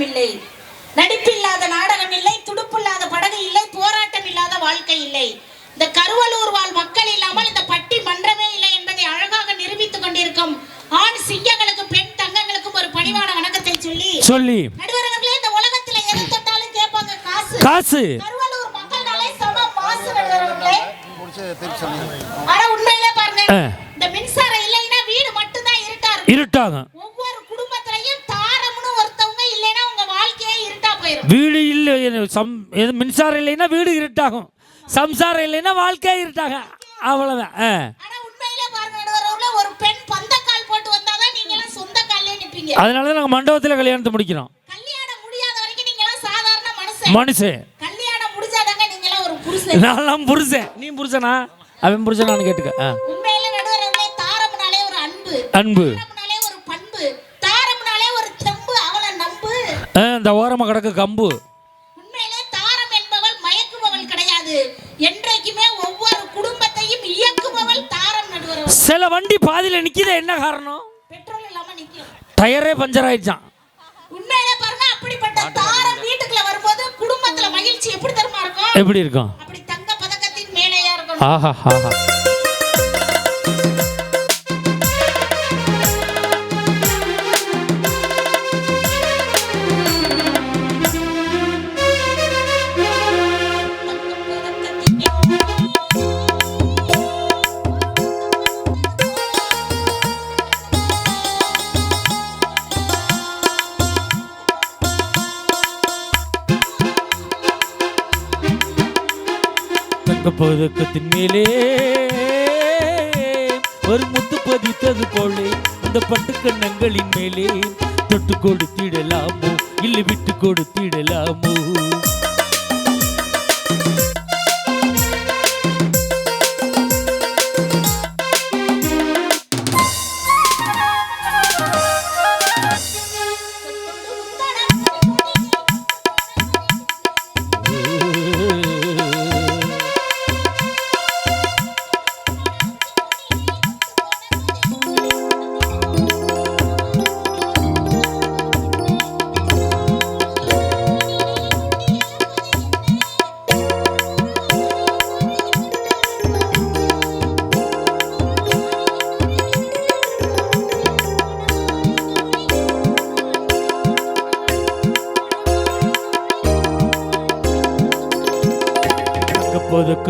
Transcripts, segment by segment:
நாடகம் இல்லை நடிப்பில்லாத நாடகம் இல்லை துடுப்பில்லாத படகு இல்லை போராட்டம் இல்லாத வாழ்க்கை இல்லை இந்த கருவலூர் வாழ் மக்கள் இல்லாமல் இந்த பட்டி மன்றமே இல்லை என்பதை அழகாக நிரூபித்துக் கொண்டிருக்கும் ஆண் சிங்கங்களுக்கு பெண் தங்கங்களுக்கும் ஒரு பணிவான வணக்கத்தை சொல்லி சொல்லி. நடுவர்களே இந்த உலகத்துல எதை தொட்டாலும் கேட்பாங்க காசு. காசு. கருவலூர் மக்கள்னாலே சம மாசு நடுவர்களே ஆனா உண்மையிலே பாருங்க. இந்த மின்சாரம் இல்லைன்னா வீடு மட்டும்தான் இருட்டா இருக்கும். வீடு இல்லை சம் இது மின்சாரம் இல்லைன்னா வீடு இருட்டாகும். சம்சாரம் இல்லைன்னா வாழ்க்கை இருட்டாக. அவ்வளோதான் ஒரு பெண் பந்தக்கால் போட்டு வந்தாதான் நீங்க எல்லாம் சொந்த கால்லே நிப்பீங்க. அதனால தான் நாங்கள் மண்டபத்தில் கல்யாணத்தை முடிக்கிறோம். கல்யாணம் முடியாத வரைக்கும் நீங்க எல்லாம் சாதாரண மனுஷன். மனுஷன். கல்யாணம் முடிஞ்சாதாங்க நீங்க எல்லாம் ஒரு புருஷன். நீ புருஷனா? அவன் புருஷனான்னு கேட்டுக்க. ஆ. உண்மையில நடுவர்களே தாரம்னாலே ஒரு அன்பு. அன்பு. இந்த ஓரமாக கிடக்கு கம்பு. உண்மையிலே தாரம் என்பவள் மயக்குபவள் கிடையாது. என்றைக்குமே ஒவ்வொரு குடும்பத்தையும் இயக்குபவள் தாரம் நடுவர் சில வண்டி பாதியில் நிற்கிது என்ன காரணம்? பெட்ரோல் இல்லாம நிக்கும். டயரே பஞ்சர் ஆயிடுச்சான் உண்மையிலே பாருங்க அப்படிப்பட்ட தாரம் வீட்டுக்குள்ள வரும்போது குடும்பத்துல மகிழ்ச்சி எப்படி தருமா இருக்கும்? எப்படி இருக்கும்? அப்படி தங்க பதக்கத்தின் மேலேயா இருக்கணும். ஆஹா ஆஹா பதக்கத்தின் மேலே. ஒரு முத்து பதித்தது போலே அந்த பட்டு கண்ணங்களின் மேலே. தொட்டு கொடுத்திடலாமோ இல்லை விட்டு கொடுத்திடலாமோ?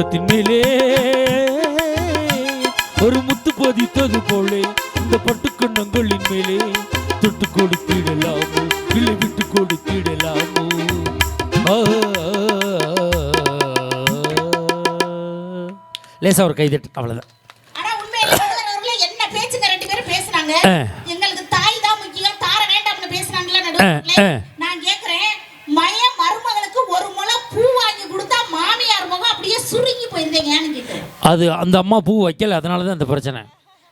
பதக்கத்தின் மேலே ஒரு முத்து பதித்தது போலே இந்த பட்டு கண்ணங்களின் மேலே தொட்டு கொடுத்திடலாமோ? இல்லை விட்டு கொடுத்திடலாமோ. லேசா ஒரு கைதட்டு ஆ. எங்களுக்கு தாய் தான் முக்கியம் தார வேண்டாம்னு நடுவர்களே ஆ. நான் கேக்குறேன் மய மருமகளுக்கு ஒரு முளம் பூ வாங்கி கொடுத்தா மாமியார் முகம் அப்படியே சுருங்கி போயிருந்தீங்கன்னு கேக்குறேன் அது அந்த அம்மா பூ வைக்கல அதனால தான் அந்த பிரச்சனை.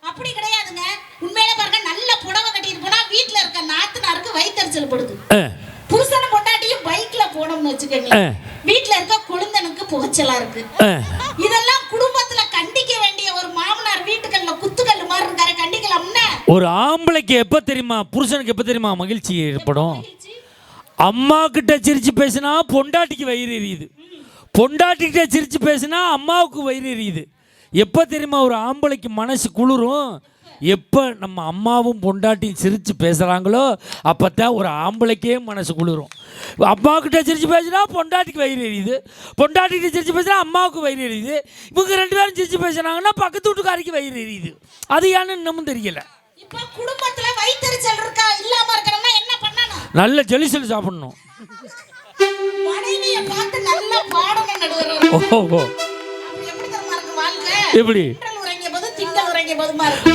அப்படி கிடையாதுங்க. உண்மையில பாருங்க நல்ல புடவை கட்டிட்டு போனா வீட்ல இருக்க நாத்தனாருக்கு வயித்தறிச்சல் படுது. ஆ, புருஷனும் பொண்டாட்டியும் பைக்ல போனோம்னு வச்சுக்கோங்க. வீட்ல இருக்க கொழுந்தனுக்கு புகைச்சலா இருக்கு. இதெல்லாம் குடும்பத்துல கண்டிக்க வேண்டிய ஒரு மாமனார் வீட்டுக்கல்ல குத்துக்கல்லு மாதிரி இருக்காரு கண்டிக்கலாம்னா. ஒரு ஆம்பளைக்கு எப்போ தெரியுமா புருஷனுக்கு எப்போ தெரியுமா மகிழ்ச்சி ஏற்படும்? அம்மா கிட்ட சிரிச்சு பேசினா பொண்டாட்டிக்கு வயிறு எரியுது. பொண்டாட்டிக்கிட்ட சிரிச்சு பேசினா அம்மாவுக்கு வயிறு எரியுது. எப்போ தெரியுமா ஒரு ஆம்பளைக்கு மனசு குளிரும்? எப்போ நம்ம அம்மாவும் பொண்டாட்டியும் சிரித்து பேசுகிறாங்களோ அப்போ தான் ஒரு ஆம்பளைக்கே மனசு குளிரும். அம்மாக்கிட்ட சிரித்து பேசினா பொண்டாட்டிக்கு வயிறு எரியுது. பொண்டாட்டிக்கிட்ட சிரித்து பேசினா அம்மாவுக்கு வயிறு எரியுது. இவங்க ரெண்டு பேரும் சிரித்து பேசுனாங்கன்னா பக்கத்து வீட்டுக்காரிக்கு வயிறு எரியுது. அது ஏன்னு இன்னமும் தெரியல. குடும்பத்துல வயித்தறிச்சல் இருக்கா? இல்லாம இருக்கணும்னா என்ன பண்ணணும்? நல்ல ஜெலிசல் சாப்பிடணும். மனைவிய பார்த்து நல்லா பாடணும் நடுவர் ஓ ஓ அப்படி எப்படி தெரியுமா இருக்கு வாழ்க்கை? எப்படி? திங்கள் உறங்கிய போது திங்கள் உறங்கிய போதுமா இருக்கு?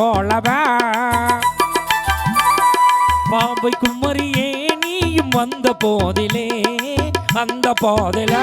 போலவா? பாம்பை குமரியே நீயும் வந்த போதிலே அந்த போதில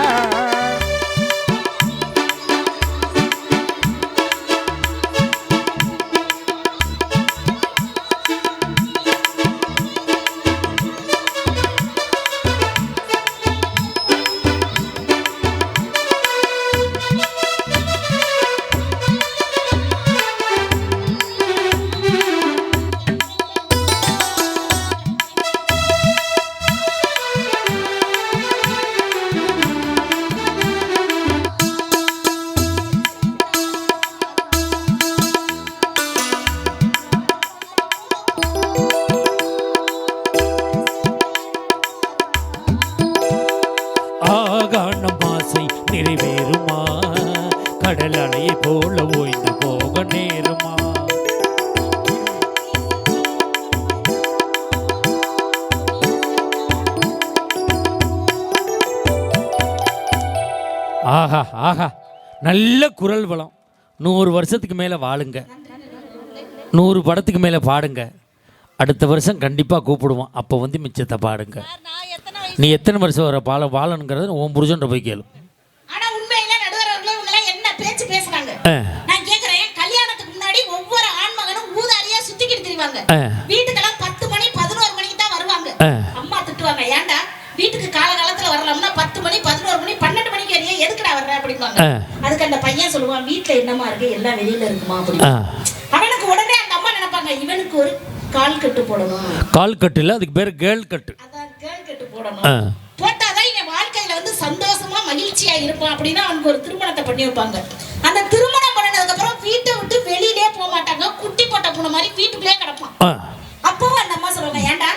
ஆஹா ஆஹா. நல்ல குரல் வளம். நூறு வருஷத்துக்கு மேலே வாழுங்க. நூறு படத்துக்கு மேலே பாடுங்க. அடுத்த வருஷம் கண்டிப்பாக கூப்பிடுவோம். அப்போ வந்து மிச்சத்தை பாடுங்க. நீ எத்தனை வருஷம் வர பால வாழணுங்கிறது உன் புருஷன்ட்ட போய் கேளு. வீட்டுக்கெல்லாம் பத்து மணி பதினோரு மணிக்கு தான் வருவாங்க. ஆ. அம்மா திட்டுவாங்க ஏன்டா வீட்டுக்கு காலகாலத்துல வரலாம்னா பத்து மணி பதினோரு மணி பன்னெண்டு எதுக்குடா வர்ற அப்படிம்பாங்க. அதுக்கு அந்த பையன் சொல்லுவான் வீட்டுல என்னமா இருக்கு? எல்லாம் வெளியில இருக்குமா? அப்படி அவனுக்கு உடனே அந்த அம்மா நினைப்பாங்க இவனுக்கு ஒரு கால் கட்டு போடணும். கால் கட்டு இல்லை அதுக்கு பேர் கேர்ள் கட்டு. அதான் கேள் கட்டு போடணும். போட்டாதான் இவன் வாழ்க்கையில வந்து சந்தோஷமா மகிழ்ச்சியா இருப்பான் அப்படின்னா அவனுக்கு ஒரு திருமணத்தை பண்ணி வைப்பாங்க. அந்த திருமணம் பண்ணதுக்கு அப்புறம் வீட்டை விட்டு வெளியிலே போக மாட்டாங்க. குட்டி போட்ட பூனை மாதிரி வீட்டுக்குள்ளே கிடப்பான் ஆ அப்பவும் அந்த அம்மா சொல்லுவாங்க ஏன்டா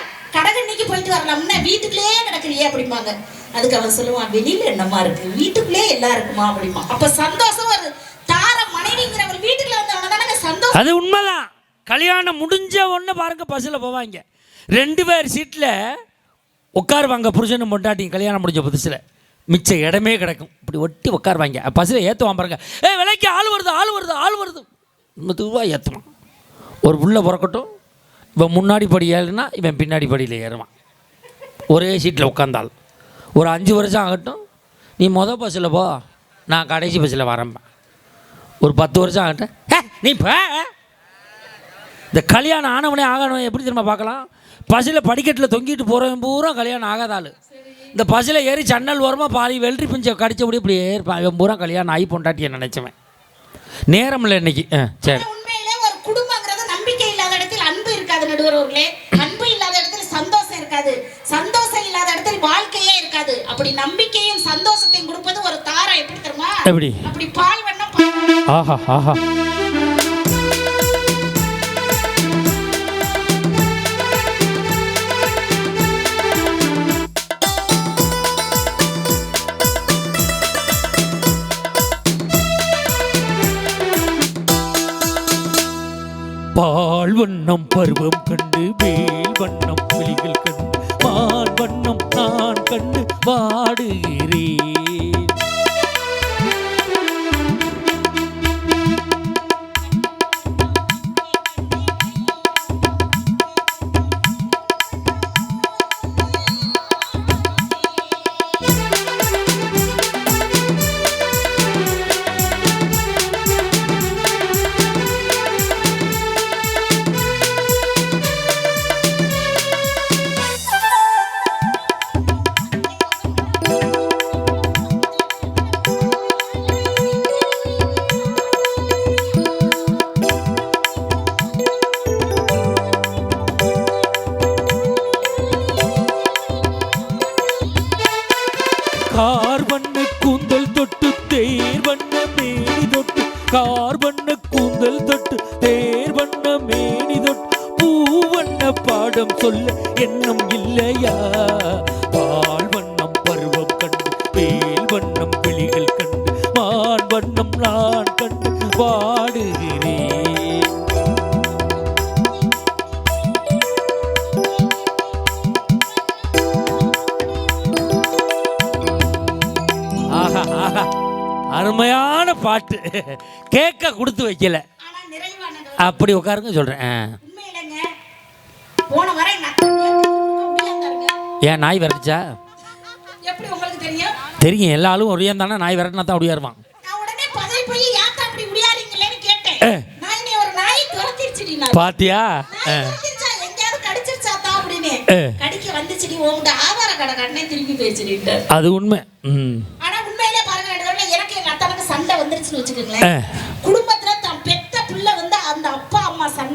கடகண்ணிக்கு வீட்டுக்குள்ளேயே கிடக்குறியே அப்படிம்பாங்க. அதுக்கு அவன் சொல்லுவான் வெளியில என்னமா இருக்கு? வீட்டுக்குள்ளே எல்லாம் இருக்குமா அப்படிமா அப்ப சந்தோஷம் ஒரு தார மனைவிங்கிற ஒரு வீட்டுக்குள்ள வந்தவங்க தானே சந்தோஷம். அது உண்மைதான். கல்யாணம் முடிஞ்ச உடனே பாருங்க பஸ்ஸில் போவாங்க. ரெண்டு பேர் சீட்டில் உட்காருவாங்க புருஷனும் பொண்டாட்டிங்க கல்யாணம் முடிஞ்ச புதுசில். மிச்ச இடமே கிடக்கும். இப்படி ஒட்டி உட்காருவாங்க. பஸ்ஸில் ஏற்றுவான் பாருங்க. ஏ விலைக்கு ஆள் வருது ஆள் வருது ஆள் வருது. மெதுவாக ஏற்றுவான் ஒரு உள்ளே பிறக்கட்டும். இவன் முன்னாடி படி ஏறுனா இவன் பின்னாடி படியில் ஏறுவான். ஒரே சீட்டில் உட்காந்தாள் ஒரு அஞ்சு வருஷம் ஆகட்டும் நீ மொதல் பஸ்ஸில் போ நான் கடைசி பஸ்ஸில் வரம்பேன் ஒரு பத்து வருஷம் ஆகட்டும். "ஹே, நீ போ. இந்த கல்யாணம் ஆனவனே ஆகணும் எப்படி திரும்ப பார்க்கலாம்? பஸ்ஸில் படிக்கட்டில் தொங்கிட்டு போகிறவன் பூரா கல்யாணம் ஆகாத இந்த பஸ்ஸில் ஏறி சன்னல் ஓரமாக பாதி வெள்ளரி பிஞ்சை கடிச்சபடி இப்படி ஏறிப்பான் இவன் பூரா கல்யாணம் ஆகி பொண்டாட்டியை நினச்சவன். நேரம் இல்லை இன்னைக்கு. ஆ சரி. குடும்பங்கிறது நம்பிக்கை இல்லாத இடத்தில் அன்பு இருக்காது அன்பு இல்லாத இடத்துல சந்தோஷம் இருக்காது. சந்தோஷம் இடத்தில் வாழ்க்கையே இருக்காது. அப்படி நம்பிக்கையும் சந்தோஷத்தையும் கொடுப்பது ஒரு தாரம் எப்படி தெரியுமா? எப்படி? அப்படி பால் வண்ணம். ஆஹா ஆஹா. பால் வண்ணம் பருவம் கண்டு வேல் வண்ணம் புலிகள் கண்டு மான் வண்ணம் கண்டு வாடுகிறேன் கார்பண்ண கூந்தல் தொட்டு தேர் வண்ண மேனி தொட்டு பூ வண்ண பாடம் சொல்ல எண்ணம் இல்லையா? அப்படி உட்காருங்க சொல்கிறேன் ஏன் நாய் விரட்டுச்சா? தெரியும்? எல்லா ஆளும் ஒரே தானே நாய் விரட்டினா தான் ஒடியாருவான் நான் உடனே பதவி போய் யாத்தா அப்படி முடியாதீங்களேன்னு கேட்டேன். ஏ. நான் இனி ஒரு நாய் துரத்திருச்சுடி நான். பாத்தியா? அது உண்மை. ஆனா உண்மையிலே பாருங்க நடுவுல எனக்கு எங்க அத்தானுக்கு சண்டை வந்துருச்சுன்னு. வச்சுக்கோங்களேன்.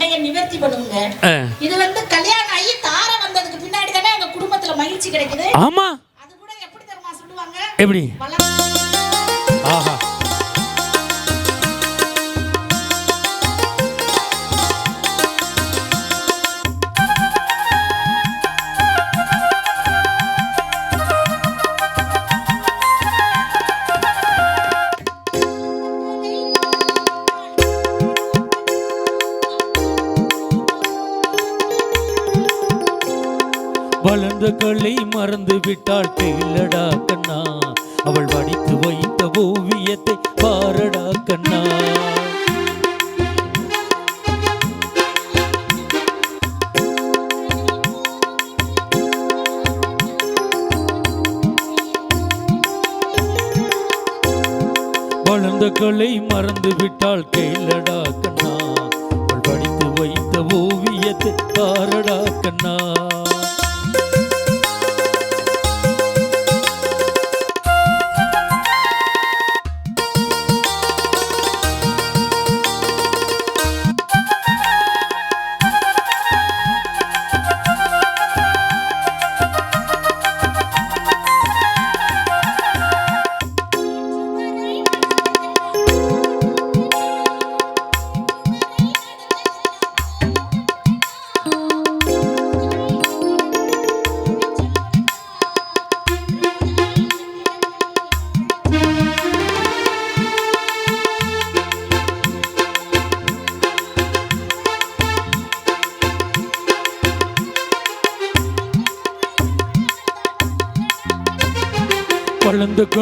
சண்டையை நிவர்த்தி பண்ணுங்க. இது வந்து கல்யாணம் ஆகி தார வந்ததுக்கு பின்னாடி தானே எங்க குடும்பத்துல மகிழ்ச்சி கிடைக்குது. ஆமா. அது கூட எப்படி தெரியுமா சொல்லுவாங்க? எப்படி? வளர்ந்த கலை மறந்து விட்டாள். கேளடா கண்ணா அவள் வடித்து வைத்த ஓவியத்தை பாரடா கண்ணா. வளர்ந்த கலை மறந்து விட்டாள். கேளடா கண்ணா அவள் படித்து வைத்த ஓவியத்தை பாரடா கண்ணா.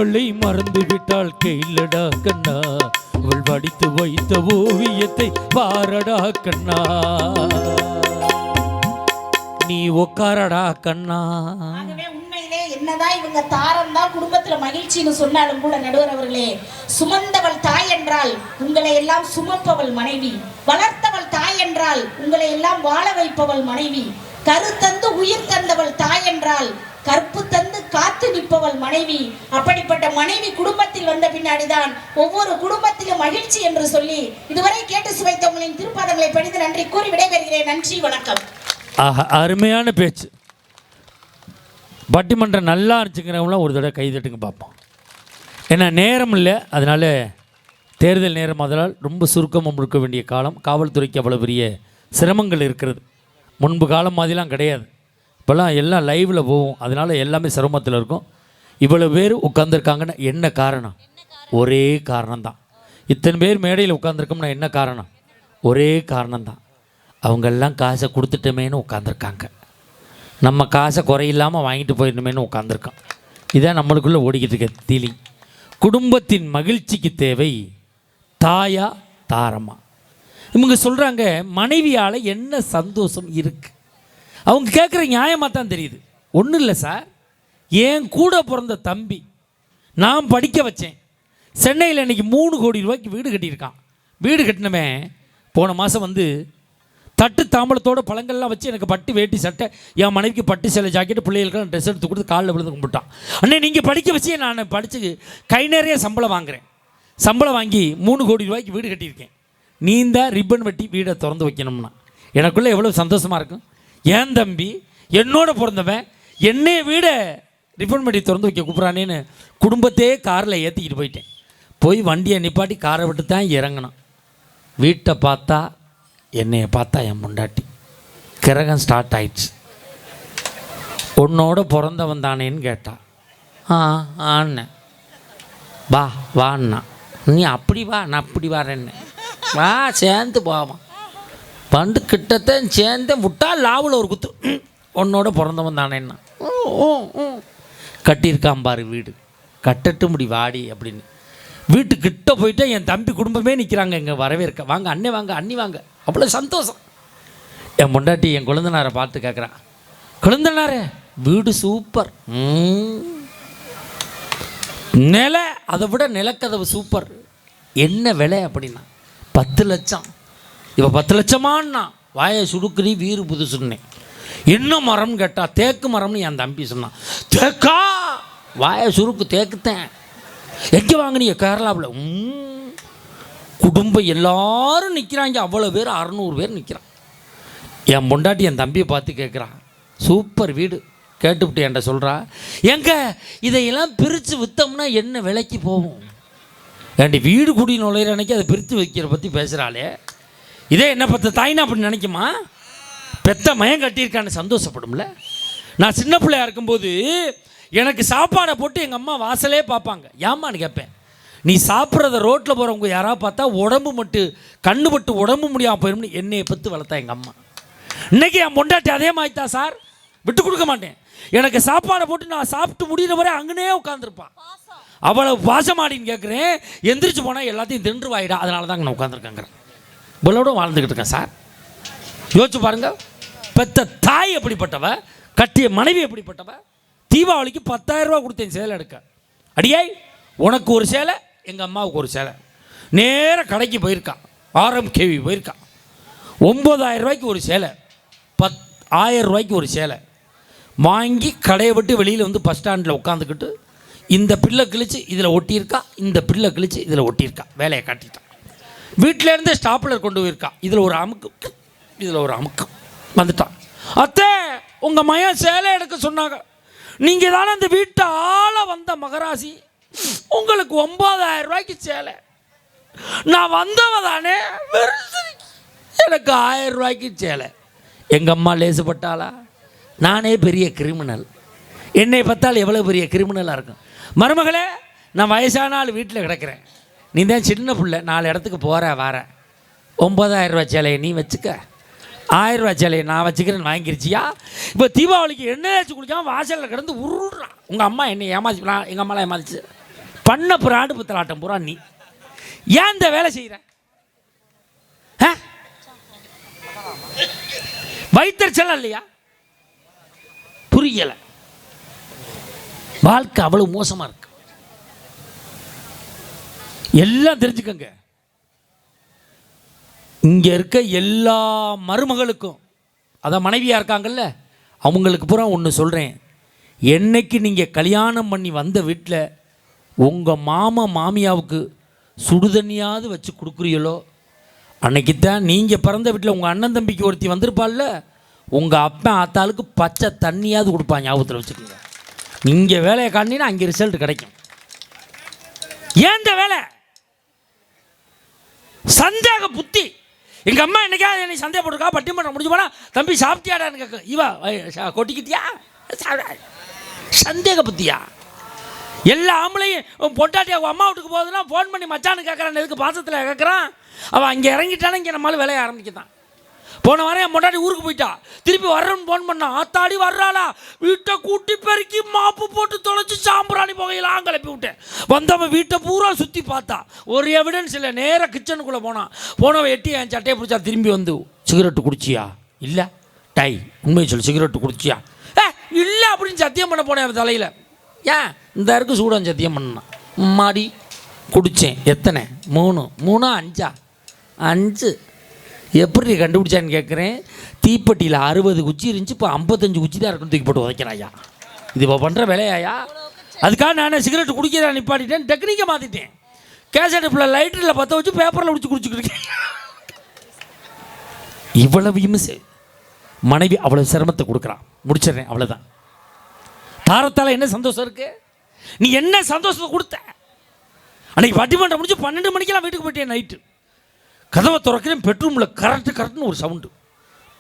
அவளை மறந்து விட்டாள் கையிலடா கண்ணா அவள் வடித்து வைத்த ஓவியத்தை பாரடா கண்ணா. நீ உக்காரடா கண்ணா. உண்மையிலே என்னதான் இவங்க தாரம் தான் குடும்பத்துல மகிழ்ச்சின்னு சொன்னாலும் கூட நடுவர் அவர்களே சுமந்தவள் தாய் என்றால் உங்களை எல்லாம் சுமப்பவள் மனைவி வளர்த்தவள் தாய் என்றால் உங்களை எல்லாம் வாழ வைப்பவள் மனைவி கரு தந்து உயிர் தந்தவள் தாய் என்றால் கற்பு தந்து காத்து நிற்பவள் மனைவி. அப்படிப்பட்ட மனைவி குடும்பத்தில் வந்த பின்னாடிதான் ஒவ்வொரு குடும்பத்திலும் மகிழ்ச்சி என்று சொல்லி இதுவரை கேட்டு சுவைத்தவங்களின் திருப்பாதங்களை படித்து நன்றி கூறி விடைபெறுகிறேன். நன்றி வணக்கம். ஆஹா அருமையான பேச்சு. பட்டிமன்றம் நல்லா இருந்துச்சுங்கிறவங்களாம் ஒரு தடவை கை தட்டுங்க பார்ப்போம். ஏன்னா நேரம் இல்லை. அதனால் தேர்தல் நேரம் அதனால் ரொம்ப சுருக்கமாக முழுக்க வேண்டிய காலம். காவல்துறைக்கு அவ்வளோ பெரிய சிரமங்கள் இருக்கிறது. முன்பு காலம் மாதிரிலாம் கிடையாது. இப்போல்லாம் எல்லாம் லைவில் போகும். அதனால் எல்லாமே சிரமத்தில் இருக்கும். இவ்வளோ பேர் உட்காந்துருக்காங்கன்னா என்ன காரணம்? ஒரே காரணம்தான். இத்தனை பேர் மேடையில் உட்காந்துருக்கோம்னா என்ன காரணம்? ஒரே காரணம்தான். அவங்கெல்லாம் காசை கொடுத்துட்டோமேன்னு உட்காந்துருக்காங்க நம்ம காசை குறையில்லாமல் வாங்கிட்டு போயிடணுமேனு உட்காந்துருக்கோம் இதான் நம்மளுக்குள்ளே ஓடிக்கிட்டு இருக்க தீலி. குடும்பத்தின் மகிழ்ச்சிக்கு தேவை தாயா தாரமா இவங்க சொல்கிறாங்க மனைவியால் என்ன சந்தோஷம் இருக்குது அவங்க கேட்குற நியாயமாக தான் தெரியுது. ஒன்றும் இல்லை சார் என் கூட பிறந்த தம்பி நான் படிக்க வச்சேன். சென்னையில் இன்றைக்கி மூணு கோடி ரூபாய்க்கு வீடு கட்டியிருக்கான். வீடு கட்டினமே போன மாதம் வந்து தட்டு தாம்பளத்தோட பழங்கள்லாம் வச்சு எனக்கு பட்டு வேட்டி சட்டை என் மனைவிக்கு பட்டு சில ஜாக்கெட் பிள்ளைகளுக்கெல்லாம் ட்ரெஸ் எடுத்து கொடுத்து காலில் விழுந்து கும்பிட்டான். அண்ணே நீங்கள் படிக்க வச்சு நான் படித்து கை நிறைய சம்பளம் வாங்குகிறேன் சம்பளம் வாங்கி மூணு கோடி ரூபாய்க்கு வீடு கட்டியிருக்கேன். நீ தான் ரிப்பன் வெட்டி வீடை திறந்து வைக்கணும்னா. எனக்குள்ளே எவ்வளோ சந்தோஷமாக இருக்கும்? ஏன் தம்பி? என்னோட பிறந்தவன் என்னைய வீட ரிப்பன் திறந்து வைக்க கூப்பிட்றானேன்னு குடும்பத்தையே காரில் ஏற்றிக்கிட்டு போயிட்டேன். போய் வண்டியை நிப்பாட்டி காரை விட்டு தான் இறங்கினான். வீட்டை பார்த்தா என்னைய பார்த்தா என் முண்டாட்டி. கிரகம் ஸ்டார்ட் ஆயிடுச்சு. உன்னோட பிறந்தவன் தானேன்னு கேட்டா. ஆ ஆண்ண வா வாண்ணா நீ அப்படி வா நான் அப்படி வரேன்னு. வா சேர்ந்து போவான் பண்டு கிட்டத்தை சேர்ந்து விட்டா லாவில் ஒரு குத்து. உன்னோட பிறந்தவன் தானேன்னா. ஓ ம், கட்டியிருக்கான் பாரு வீடு. கட்டட்டு முடி வாடி அப்படின்னு. வீட்டுக்கிட்ட போயிட்டு என் தம்பி குடும்பமே நிற்கிறாங்க இங்கே வரவேற்க. வாங்க அண்ணே வாங்க அண்ணி வாங்க. அவ்வளோ சந்தோஷம். என் பொண்டாட்டி என் குழந்தனாரை பார்த்து கேட்குறான் குழந்தனாரே வீடு சூப்பர். ம். நில அதை விட நிலக்கதவு சூப்பர். என்ன விலை அப்படின்னா பத்து லட்சம். இப்போ பத்து லட்சமான்னா வாயை சுடுக்குறி வீறு புதுசுன்னேன் என்ன மரம் கேட்டால் தேக்கு மரம்னு என் தம்பி சொன்னான் தேக்கா! வாயை சுருக்கு தேக்குத்தேன். எங்கே வாங்கினீங்க? கேரளாவில். குடும்பம் எல்லாரும் நிற்கிறாங்க அவ்வளோ பேர் அறநூறு பேர் நிற்கிறான் என் பொண்டாட்டி என் தம்பியை பார்த்து கேட்குறான் சூப்பர் வீடு. கேட்டுவிட்டு என்கிட்ட சொல்கிறா எங்க இதையெல்லாம் பிரித்து விற்றோம்னா என்ன விலைக்கு போகும்? ஏண்டி வீடு குடி நுழையிற அன்னைக்கு அதை பிரித்து வைக்கிற பற்றி பேசுகிறாளே இதே என்ன பத்த தாய்னா அப்படி நினைக்குமா? பெத்த மயம் கட்டியிருக்கான்னு சந்தோஷப்படும்ல. நான் சின்ன பிள்ளையா இருக்கும்போது எனக்கு சாப்பாடை போட்டு எங்கள் அம்மா வாசலே பார்ப்பாங்க. ஏம்மான்னு கேட்பேன். நீ சாப்பிட்றத ரோட்டில் போகிறவங்க யாராவது பார்த்தா உடம்பு மட்டும் கண்ணு பட்டு உடம்பு முடியாமல் போயிடும்னு என்னையை பற்றி வளர்த்தா எங்கள் அம்மா. இன்றைக்கி என் பொண்டாட்டி அதே மாதிரி தான் சார். விட்டு கொடுக்க மாட்டேன். எனக்கு சாப்பாடை போட்டு நான் சாப்பிட்டு முடிகிற வரை அங்கனே உட்காந்துருப்பான் அவ்வளோ பாசமாடின்னு கேட்குறேன். எந்திரிச்சு போனால் எல்லாத்தையும் தின்று வாயிடா அதனால தாங்க நான் உட்காந்துருக்கேங்கிறேன் இவ்வளோட வாழ்ந்துக்கிட்டு இருக்கேன் சார். யோசிச்சு பாருங்க. பெத்த தாய் எப்படிப்பட்டவ? கட்டிய மனைவி எப்படிப்பட்டவ? தீபாவளிக்கு பத்தாயிரம் ரூபா கொடுத்தேன் சேலை எடுக்க. அடியாய் உனக்கு ஒரு சேலை எங்கள் அம்மாவுக்கு ஒரு சேலை. நேராக கடைக்கு போயிருக்கான். ஆரம் கேவி போயிருக்கான். ஒம்பதாயிரம் ரூபாய்க்கு ஒரு சேலை. பத் ஆயிரம் ரூபாய்க்கு ஒரு சேலை. வாங்கி கடையை விட்டு வெளியில் வந்து பஸ் ஸ்டாண்டில் உட்காந்துக்கிட்டு இந்த பில்லை கிழிச்சு இதில் ஒட்டியிருக்கா? இந்த பில்லை கிழிச்சு இதில் ஒட்டியிருக்கா? வேலையை காட்டிட்டான். வீட்டிலேருந்து ஸ்டாப்லர் கொண்டு போயிருக்கா. இதில் ஒரு அமுக்கு. இதில் ஒரு அமுக்கு. வந்துட்டான் அத்தை உங்கள் மயம் சேலை எடுக்க சொன்னாங்க. நீங்கள் தானே அந்த வீட்டு ஆள வந்த மகராசி. உங்களுக்கு ஒம்பதாயிரம் ரூபாய்க்கு சேலை. நான் வந்தவ தானே எனக்கு ஆயிரம் ரூபாய்க்கு சேலை. எங்கள் அம்மா லேசுப்பட்டாளா நானே பெரிய கிரிமினல் என்னை பார்த்தால் எவ்வளோ பெரிய கிரிமினலாக இருக்கும். மருமகளே நான் வயசான ஆள் வீட்டில் கிடக்கிறேன். நீ தான் சின்ன பிள்ளை நாலு இடத்துக்கு போகிற வர. ஒம்பதாயிரம் ரூபா சேலையை நீ வச்சுக்க. ஆயிரம் ரூபா சேலையை நான் வச்சுக்கிறேன்னு வாங்கிருச்சியா? இப்போ தீபாவளிக்கு எண்ணெய் வச்சு குளிக்காமல் வாசலில் கிடந்து உருறான் உங்கள் அம்மா என்னை ஏமாச்சு நான் எங்கள் அம்மாலாம் ஏமாச்சு பண்ண பிராண்டு புத்தலாட்டம் பூரா நீ. ஏன் இந்த வேலை செய்கிற ஆ? இல்லையா? புரியலை. வாழ்க்கை அவ்வளோ மோசமாக இருக்கு. எல்லாம் தெரிஞ்சுக்கங்க. இங்கே இருக்க எல்லா மருமகளுக்கும் அதான் மனைவியாக இருக்காங்கல்ல அவங்களுக்கு பூரா ஒன்று சொல்கிறேன் என்னைக்கு நீங்கள் கல்யாணம் பண்ணி வந்த வீட்டில் உங்கள் மாமா மாமியாவுக்கு சுடுதண்ணியாவது வச்சு கொடுக்குறீங்களோ அன்னைக்கு தான் நீங்கள் பிறந்த வீட்டில் உங்கள் அண்ணன் தம்பிக்கு ஒருத்தி வந்திருப்பாள்ல உங்கள் அப்பன் ஆத்தாளுக்கு பச்சை தண்ணியாவது கொடுப்பான் ஞாபகத்தில் வச்சுக்கோங்க. இங்கே வேலையை காட்டினீங்கன்னா அங்கே ரிசல்ட் கிடைக்கும். ஏன் இந்த வேலை? சந்தேக புத்தி. எங்க அம்மா என்னைக்காவது என்னை சந்தேகப்பட்டிருக்கா பட்டிமன்றம் முடிஞ்சு போனா தம்பி சாப்பிட்டியாடான்னு கேட்க இவா கொட்டிக்கிட்டியா? சந்தேக புத்தியா? எல்லா ஆம்பளையும் உன் பொண்டாட்டி அவங்க அம்மா வீட்டுக்கு போகுதுன்னா ஃபோன் பண்ணி மச்சான்னு கேட்குறான் எதுக்கு பாசத்தில் கேட்குறான் அவன் அங்கே இறங்கிட்டானே இங்கே நம்மளால வேலையை ஆரம்பிக்கிறான் போன வாரம் என் பொண்டாட்டி ஊருக்கு போயிட்டா. திருப்பி வர்றேன்னு ஃபோன் பண்ணான் ஆத்தாடி வர்றாளா? வீட்டை கூட்டி பெருக்கி மாப்பு போட்டு தொலைச்சி சாம்பிராணி புகையெல்லாம் கிளப்பி விட்டேன். வந்தவன் வீட்டை பூரா சுற்றி பார்த்தா. ஒரு எவிடன்ஸ் இல்லை. நேராக கிச்சனுக்குள்ளே போனான். போனவன் எட்டி என் சட்டையை பிடிச்சா திரும்பி வந்து சிகரெட்டு குடிச்சியா? இல்லை. டை உண்மையை சொல்லு. சிகரெட்டு குடிச்சியா? ஏ இல்லை அப்படின்னு சத்தியம் பண்ண போனேன் அவன் தலையில். ஏன்? இந்த இருக்கு சூடம் சத்தியம் பண்ணான். மாடி குடித்தேன் எத்தனை? மூணு. மூணா? அஞ்சா. அஞ்சு. எப்படி நீ கண்டுபிடிச்சான்னு கேட்குறேன் தீப்பெட்டியில் அறுபது குச்சி இருந்துச்சு இப்போ ஐம்பத்தஞ்சு குச்சி தான் இருக்குன்னு தூக்கி போட்டு உதைக்கிறாயா. இது இப்போ பண்ணுற வேலையாயா? அதுக்காக நான் சிகரெட் குடிக்கிறா நிப்பாட்டிட்டேன் டெக்னிக்கை மாற்றிட்டேன் கேஸ் லைட்டரில் பற்ற வச்சு பேப்பரில் பிடிச்சி குடிச்சுக்கிட்டு இருக்கேன். இவ்வளவையும் மனைவி அவ்வளோ சிரமத்தை கொடுக்குறான் முடிச்சிடுறேன் அவ்வளோதான் தாரத்தால் என்ன சந்தோஷம் இருக்குது நீ என்ன சந்தோஷத்தை கொடுத்த? அன்னைக்கு பட்டிமன்றம் முடிச்சு பன்னெண்டு மணிக்கெல்லாம் வீட்டுக்கு போயிட்டேன் நைட்டு கதவை திறக்கிறேன் பெட்ரூமில் கரெக்டு கரெக்ட்னு ஒரு சவுண்டு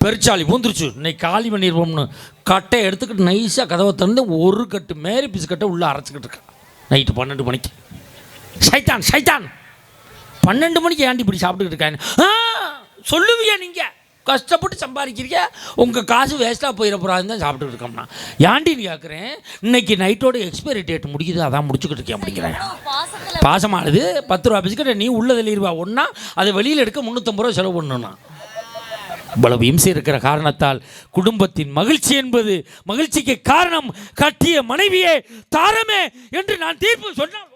பெருச்சாளி பூந்துருச்சு இன்னைக்கு காலி பண்ணிடுவோம்னு கட்டை எடுத்துக்கிட்டு நைஸாக கதவை திறந்து ஒரு கட்டு மேரி பீஸ் கட்டை உள்ளே அரைச்சிக்கிட்டு இருக்கேன் நைட்டு பன்னெண்டு மணிக்கு. சைத்தான் சைத்தான் பன்னெண்டு மணிக்கு ஏன்டி இப்படி சாப்பிட்டுக்கிட்டு இருக்காங்க ஆ சொல்லுவியா நீங்கள் கஷ்டப்பட்டு சம்பாதிக்கிறீங்க. உங்கள் காசு வேஸ்ட்டாக போயிட தான் சாப்பிட்டுக்கிட்டு இருக்கோம்னா. ஏன்டின்னு கேட்குறேன் இன்னைக்கு நைட்டோட எக்ஸ்பைரி டேட் முடிக்குது அதான் முடிச்சுக்கிட்டு இருக்கேன் அப்படிங்கிறேன். பாசமானது. பத்து ரூபா பிஸ்கட்டை நீ உள்ள தள்ளிடுவா. ஒன்றா அதை வெளியில் எடுக்க முந்நூற்றம்பது ரூபா செலவு பண்ணணும்னா இவ்வளவு இம்சை இருக்கிற காரணத்தால் குடும்பத்தின் மகிழ்ச்சி என்பது மகிழ்ச்சிக்கு காரணம். கட்டிய மனைவியே தாரமே என்று நான் தீர்ப்பு சொன்னால்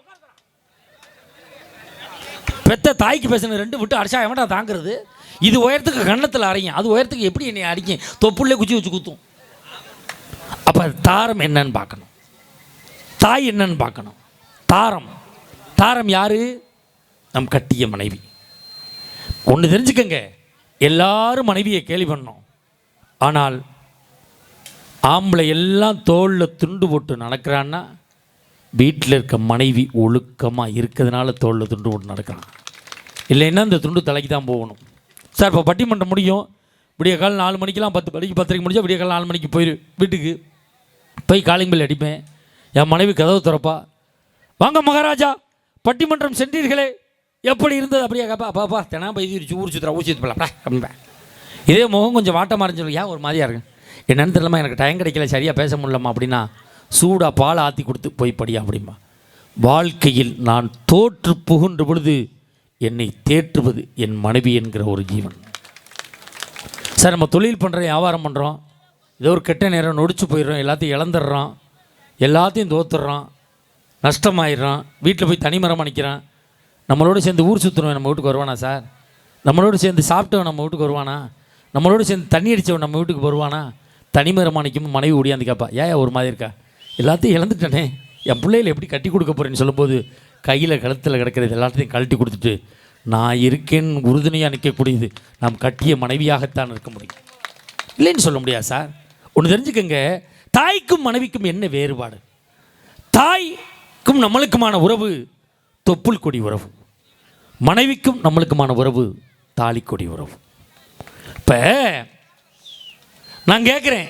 பெத்த தாய்க்கு பேசின ரெண்டு விட்டு அடிச்சா எவன்டா தாங்கிறது? இது உயரத்துக்கு கன்னத்தில் அரையும். அது உயரத்துக்கு எப்படி என்னை அடிக்கும்? தொப்புள்ளே குச்சி வச்சு குத்தும். அப்போ தாரம் என்னன்னு பார்க்கணும். தாய் என்னன்னு பார்க்கணும். தாரம். தாரம் யாரு? நம் கட்டிய மனைவி. ஒன்று தெரிஞ்சுக்கங்க. எல்லாரும் மனைவியை கேலி பண்ணோம். ஆனால் ஆம்பளை எல்லாம் தோளில் துண்டு போட்டு நடக்கிறான்னா வீட்டில் இருக்க மனைவி ஒழுக்கமாக இருக்கிறதுனால தோளில் துண்டு போட்டு நடக்கிறான். இல்லைன்னா இந்த துண்டு தலைக்கு தான் போகணும். சார் இப்போ பட்டிமன்றம் முடியும். விடிய காலம் நாலு மணிக்கெலாம் பத்து மணிக்கு பத்தரைக்கு முடிஞ்சால் விடிய காலம் நாலு மணிக்கு போயிரு வீட்டுக்கு. போய் காலிங் பில் அடிப்பேன். என் மனைவி கதவு திறப்பா. வாங்க மகாராஜா. பட்டிமன்றம் சென்றீர்களே? எப்படி இருந்தது? அப்படியே கேப்பா பாப்பா தினா போய் ஊர் சுற்றுறா ஊர் சுற்றி அப்படின்பேன் இதே முகம் கொஞ்சம் வாட்டமாக இருந்துச்சு ஏன் ஒரு மாதிரியாக இருக்கு? என்னன்னு தெரியலமா எனக்கு டைம் கிடைக்கல சரியாக பேச முடியலம்மா அப்படின்னா சூடாக பால் ஆற்றி கொடுத்து போய் படியா அப்படிமா வாழ்க்கையில் நான் தோற்று புகுன்ற பொழுது என்னை தேற்றுவது என் மனைவி என்கிற ஒரு ஜீவன். சார் நம்ம தொழில் பண்ணுறோம் வியாபாரம் பண்ணுறோம் ஏதோ ஒரு கெட்ட நேரம் நொடிச்சு போயிடுறோம் எல்லாத்தையும் இழந்துடுறோம் எல்லாத்தையும் தோத்துடுறோம். நஷ்டமாயிடுறான். வீட்டில் போய் தனிமரமாக நிற்கிறான் நம்மளோட சேர்ந்து ஊர் சுற்றுறவன் நம்ம வீட்டுக்கு வருவானா சார்? நம்மளோட சேர்ந்து சாப்பிட்டவன் நம்ம வீட்டுக்கு வருவானா? நம்மளோடு சேர்ந்து தண்ணி அடித்தவன் நம்ம வீட்டுக்கு வருவானா? தனிமரமாக நிற்கும் மனைவி ஓடியாந்து கேட்பா ஏன் ஒரு மாதிரி இருக்கா? எல்லாத்தையும் இழந்துட்டனே. என் பிள்ளைகளை எப்படி கட்டி கொடுக்க போகிறேன்னு சொல்லும்போது கையில் கழுத்தில் கிடக்கிறது எல்லாத்தையும் கழட்டி கொடுத்துட்டு நான் இருக்கேன் உறுதுணையாக நிற்கக்கூடியது நாம் கட்டிய மனைவியாகத்தான் இருக்க முடியும். இல்லைன்னு சொல்ல முடியாது சார். ஒன்று தெரிஞ்சுக்கங்க. தாய்க்கும் மனைவிக்கும் என்ன வேறுபாடு? தாய் மனைவிக்கும் நம்மளுக்குமான உறவு தொப்புள் கொடி உறவு. மனைவிக்கும் நம்மளுக்குமான உறவு தாலி கொடி உறவு. இப்போ நான் கேட்குறேன்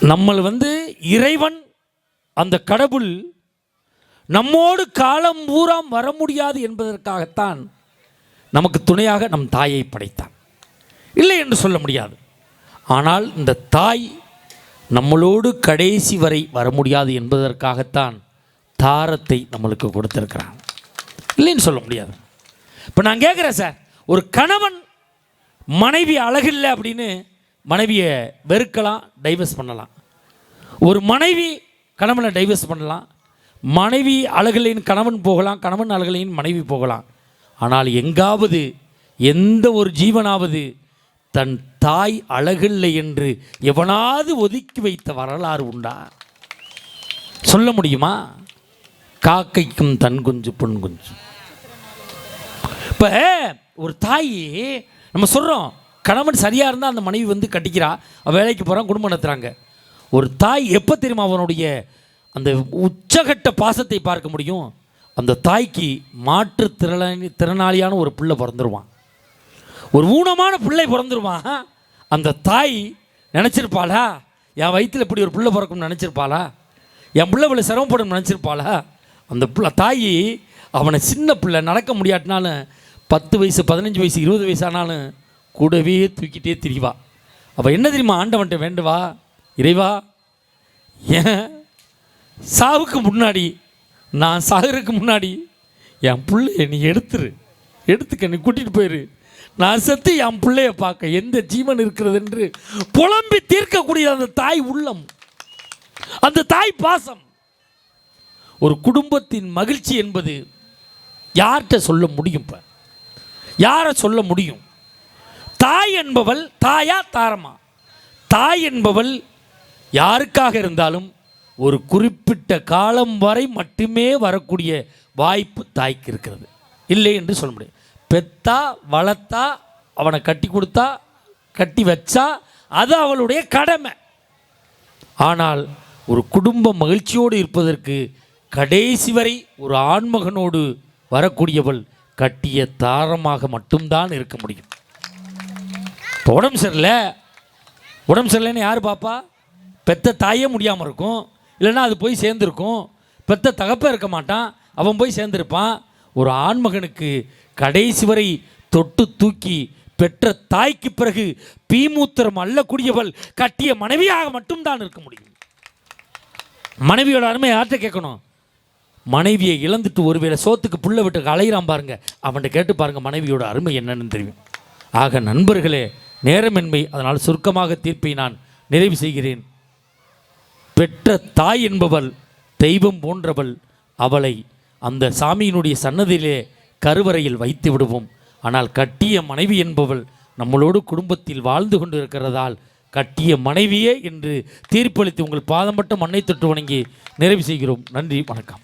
நம்மளை வந்து இறைவன் அந்த கடவுள் நம்மோடு காலம் பூராம் வர முடியாது என்பதற்காகத்தான் நமக்கு துணையாக நம் தாயை படைத்தான். இல்லை என்று சொல்ல முடியாது. ஆனால் இந்த தாய் நம்மளோடு கடைசி வரை வர முடியாது என்பதற்காகத்தான் தாரத்தை நம்மளுக்கு கொடுத்துருக்குறான். இல்லைன்னு சொல்ல முடியாது. இப்போ நான் கேட்குறேன் சார் ஒரு கணவன் மனைவி அழகில்லை அப்படின்னு மனைவியை வெறுக்கலாம் டைவர்ஸ் பண்ணலாம். ஒரு மனைவி கணவனை டைவர்ஸ் பண்ணலாம் மனைவி அழகில்லைன்னு கணவன் போகலாம் கணவன் அழகில்லைன்னு மனைவி போகலாம். ஆனால் எங்காவது எந்த ஒரு ஜீவனாவது தன் தாய் அழகில்லை என்று எவனாவது ஒதுக்கி வைத்த வரலாறு உண்டா? சொல்ல முடியுமா? காக்கைக்கும் தன் குஞ்சு பொன் குஞ்சு. இப்போ ஒரு தாய் நம்ம சொல்கிறோம் கணவன் சரியாக இருந்தால் அந்த மனைவி வந்து கட்டிக்கிறா வேலைக்கு போகிறான் குடும்பம் நடத்துகிறாங்க ஒரு தாய் எப்போ தெரியுமா அவனுடைய அந்த உச்சகட்ட பாசத்தை பார்க்க முடியும்? அந்த தாய்க்கு மாற்றுத்திறனாளி திறனாளியான ஒரு பிள்ளை பிறந்துருவான். ஒரு ஊனமான பிள்ளை பிறந்துருவான் அந்த தாய் நினச்சிருப்பாளா? என் வயிற்றில் இப்படி ஒரு பிள்ளை பிறக்கும்னு நினச்சிருப்பாளா? என் பிள்ளை இவ்வளோ சிரமப்படும் நினச்சிருப்பாளா? அந்த பிள்ளை தாய் அவனை சின்ன பிள்ளை நடக்க முடியாட்டினாலும் பத்து வயசு பதினஞ்சு வயசு இருபது வயசு ஆனாலும் கூடவே தூக்கிட்டே திரிவா. அவள் என்ன தெரியுமா ஆண்டவன்ட்ட வேண்டுவா? இறைவா ஏன் சாவுக்கு முன்னாடி நான் சாகிறதுக்கு முன்னாடி என் பிள்ளைய நீ எடுத்துரு. எடுத்துக்க நீ கூட்டிகிட்டு போயிரு. நான் செத்து என் பிள்ளைய பார்க்க எந்த ஜீவன் இருக்கிறது என்று புலம்பி தீர்க்கக்கூடிய அந்த தாய் உள்ளம் அந்த தாய் பாசம். ஒரு குடும்பத்தின் மகிழ்ச்சி என்பது யார்கிட்ட சொல்ல முடியும் இப்போ? யாரை சொல்ல முடியும்? தாய் என்பவள் தாயா தாரமா? தாய் என்பவள் யாருக்காக இருந்தாலும் ஒரு குறிப்பிட்ட காலம் வரை மட்டுமே வரக்கூடிய வாய்ப்பு தாய்க்கு இருக்கிறது. இல்லை என்று சொல்ல முடியும். பெத்தா வளர்த்தா அவனை கட்டி கொடுத்தா கட்டி வச்சா அது அவளுடைய கடமை. ஆனால் ஒரு குடும்ப மகிழ்ச்சியோடு இருப்பதற்கு கடைசி வரை ஒரு ஆண்மகனோடு வரக்கூடியவள் கட்டிய தாரமாக மட்டும்தான் இருக்க முடியும். இப்போ உடம்பு சரியில்லை. உடம்பு சரியில்லைன்னு யார் பாப்பா? பெத்த தாயே முடியாமல் இருக்கும். இல்லைன்னா அது போய் சேர்ந்துருக்கும். பெத்த தகப்ப இருக்க மாட்டான். அவன் போய் சேர்ந்துருப்பான். ஒரு ஆண்மகனுக்கு கடைசி வரை தொட்டு தூக்கி பெற்ற தாய்க்கு பிறகு பீமூத்திரம் அள்ளக்கூடியவள் கட்டிய மனைவியாக மட்டும்தான் இருக்க முடியும். மனைவியோட அருமை யார்கிட்ட கேட்கணும்? மனைவியை இழந்துட்டு ஒருவேளை சோத்துக்கு புள்ள விட்டு அலையிறான் பாருங்க. அவன்கிட்ட கேட்டு பாருங்க மனைவியோட அருமை என்னன்னு தெரியும். ஆக நண்பர்களே நேரமின்மை அதனால் சுருக்கமாக தீர்ப்பை நான் நிறைவு செய்கிறேன். பெற்ற தாய் என்பவள் தெய்வம் போன்றவள். அவளை அந்த சாமியினுடைய சன்னதியிலே கருவறையில் வைத்து விடுவோம். ஆனால் கட்டிய மனைவி என்பவள் நம்மளோடு குடும்பத்தில் வாழ்ந்து கொண்டு இருக்கிறதால் கட்டிய மனைவியே என்று தீர்ப்பளித்து உங்கள் பாதம் மட்டும் மண்ணை தொட்டு வணங்கி நிறைவு செய்கிறோம். நன்றி வணக்கம்.